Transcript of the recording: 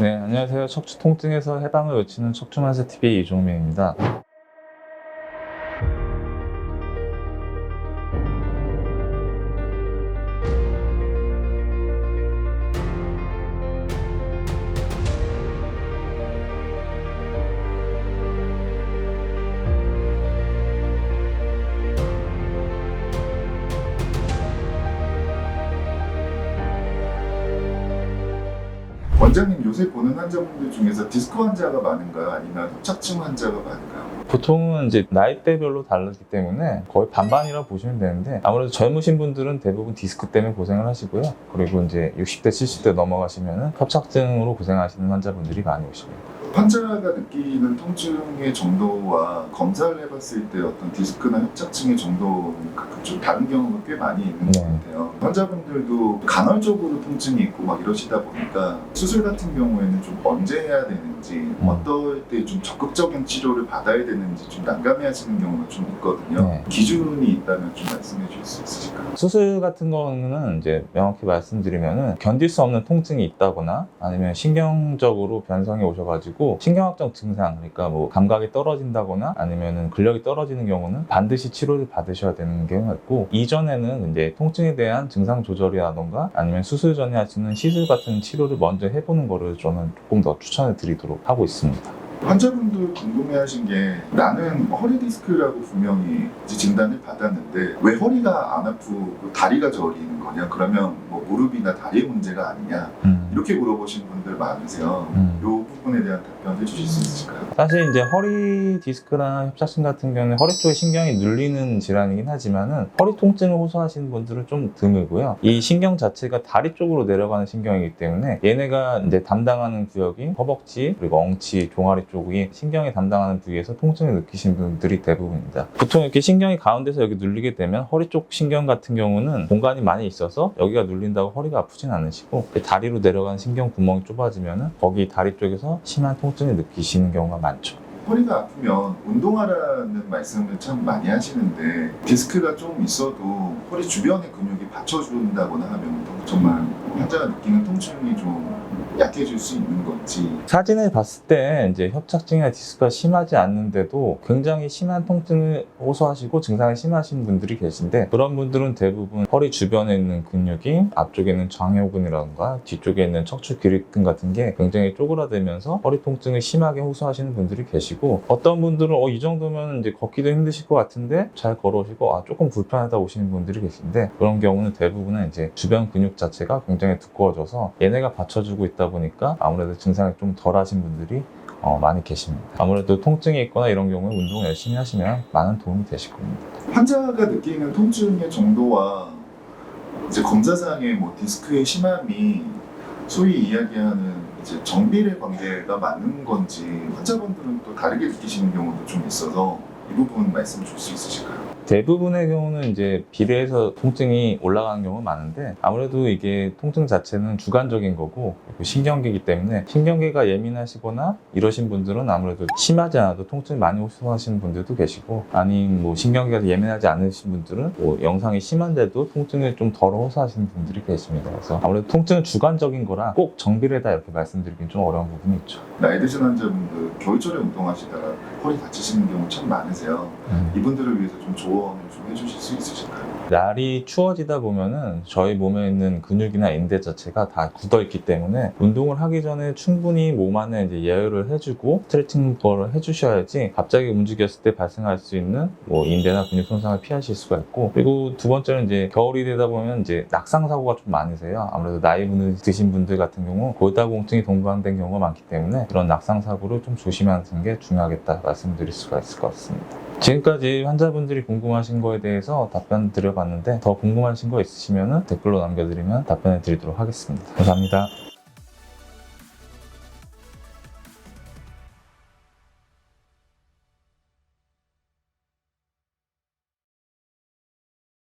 네, 안녕하세요. 척추 통증에서 해방을 외치는 척추만세 TV 이종민입니다. 원장님 요새 보는 환자분들 중에서 디스크 환자가 많은가요? 아니면 협착증 환자가 많은가요? 보통은 이제 나이대별로 다르기 때문에 거의 반반이라고 보시면 되는데 아무래도 젊으신 분들은 대부분 디스크 때문에 고생을 하시고요. 그리고 이제 60대, 70대 넘어가시면은 협착증으로 고생하시는 환자분들이 많이 오십니다. 환자가 느끼는 통증의 정도와 검사를 해봤을 때 어떤 디스크나 협착증의 정도는 가끔 좀 다른 경우가 꽤 많이 있는 네. 것 같아요. 환자분들도 간헐적으로 통증이 있고 막 이러시다 보니까 수술 같은 경우에는 좀 언제 해야 되는지 어떨 때 좀 적극적인 치료를 받아야 되는지 좀 난감해하시는 경우가 좀 있거든요. 네. 기준이 있다면 좀 말씀해 주실 수 있으실까요? 수술 같은 거는 이제 명확히 말씀드리면은 견딜 수 없는 통증이 있다거나 아니면 신경적으로 변성이 오셔가지고 신경학적 증상 그러니까 뭐 감각이 떨어진다거나 아니면은 근력이 떨어지는 경우는 반드시 치료를 받으셔야 되는 경우가 있고 이전에는 이제 통증에 대한 증상 조절이라던가 아니면 수술 전에 하시는 시술 같은 치료를 먼저 해보는 거를 저는 조금 더 추천을 드리도록 하고 있습니다. 환자분들 궁금해하신 게 나는 허리 디스크라고 분명히 진단을 받았는데 왜 허리가 안 아프고 다리가 저리는 거냐? 그러면 뭐 무릎이나 다리의 문제가 아니냐? 음. 이렇게 물어보신 분들 많으세요. 음. 이 부분에 대한 답변 해주실 수 있으실까요? 사실 이제 허리 디스크나 협착증 같은 경우는 허리 쪽에 신경이 눌리는 질환이긴 하지만은 허리 통증을 호소하시는 분들은 좀 드물고요. 이 신경 자체가 다리 쪽으로 내려가는 신경이기 때문에 얘네가 이제 담당하는 구역이 허벅지 그리고 엉치, 종아리 쪽이 신경이 담당하는 부위에서 통증을 느끼시는 분들이 대부분입니다. 보통 이렇게 신경이 가운데서 여기 눌리게 되면 허리 쪽 신경 같은 경우는 공간이 많이 있어서 여기가 눌린다고 허리가 아프진 않으시고 다리로 내려가는 신경 구멍이 좁아지면은 거기 다리 쪽에서 심한 통증을 느끼시는 경우가 많죠. 허리가 아프면 운동하라는 말씀을 참 많이 하시는데 디스크가 좀 있어도 허리 주변의 근육이 받쳐준다거나 하면 정말 환자가 느끼는 통증이 좀 약해질 수 있는 건지. 사진을 봤을 때 이제 협착증이나 디스크가 심하지 않는데도 굉장히 심한 통증을 호소하시고 증상이 심하신 분들이 계신데 그런 분들은 대부분 허리 주변에 있는 근육이 앞쪽에 있는 장요근이라든가 뒤쪽에 있는 척추 기립근 같은 게 굉장히 쪼그라들면서 허리 통증을 심하게 호소하시는 분들이 계시고 어떤 분들은 어, 이 정도면 이제 걷기도 힘드실 것 같은데 잘 걸어오시고 아, 조금 불편하다 오시는 분들이 계신데 그런 경우는 대부분은 이제 주변 근육 자체가 굉장히 두꺼워져서 얘네가 받쳐주고 있다 보니까 아무래도 증상이 좀 덜하신 분들이 어, 많이 계십니다. 아무래도 통증이 있거나 이런 경우에 운동 열심히 하시면 많은 도움이 되실 겁니다. 환자가 느끼는 통증의 정도와 이제 검사상의 뭐 디스크의 심함이 소위 이야기하는 이제 정비례 관계가 맞는 건지 환자분들은 또 다르게 느끼시는 경우도 좀 있어서 이 부분 말씀 줄 수 있으실까요? 대부분의 경우는 이제 비례해서 통증이 올라가는 경우가 많은데 아무래도 이게 통증 자체는 주관적인 거고 신경계이기 때문에 신경계가 예민하시거나 이러신 분들은 아무래도 심하지 않아도 통증이 많이 호소하시는 분들도 계시고 아니면 뭐 신경계가 예민하지 않으신 분들은 뭐 영상이 심한데도 통증을 좀 덜 호소하시는 분들이 계십니다. 그래서 아무래도 통증은 주관적인 거라 꼭 정비례다 이렇게 말씀드리긴 좀 어려운 부분이 있죠. 나이 드신 환자분들 겨울철에 운동하시다가 허리 다치시는 경우 참 많으세요. 이분들을 위해서 좀 조언을 좀 해주실 수 있으실까요? 날이 추워지다 보면은 저희 몸에 있는 근육이나 인대 자체가 다 굳어 있기 때문에 운동을 하기 전에 충분히 몸 안에 이제 예열을 해주고 스트레칭 거를 해주셔야지 갑자기 움직였을 때 발생할 수 있는 뭐 인대나 근육 손상을 피하실 수가 있고 그리고 두 번째는 이제 겨울이 되다 보면 이제 낙상 사고가 좀 많으세요. 아무래도 나이 드신 분들 같은 경우 골다공증이 동반된 경우가 많기 때문에 그런 낙상 사고를 좀 조심하는 게 중요하겠다 말씀드릴 수가 있을 것 같습니다. 지금까지 환자분들이 궁금하신 거에 대해서 답변 드려봤는데 더 궁금하신 거 있으시면 댓글로 남겨드리면 답변해 드리도록 하겠습니다. 감사합니다.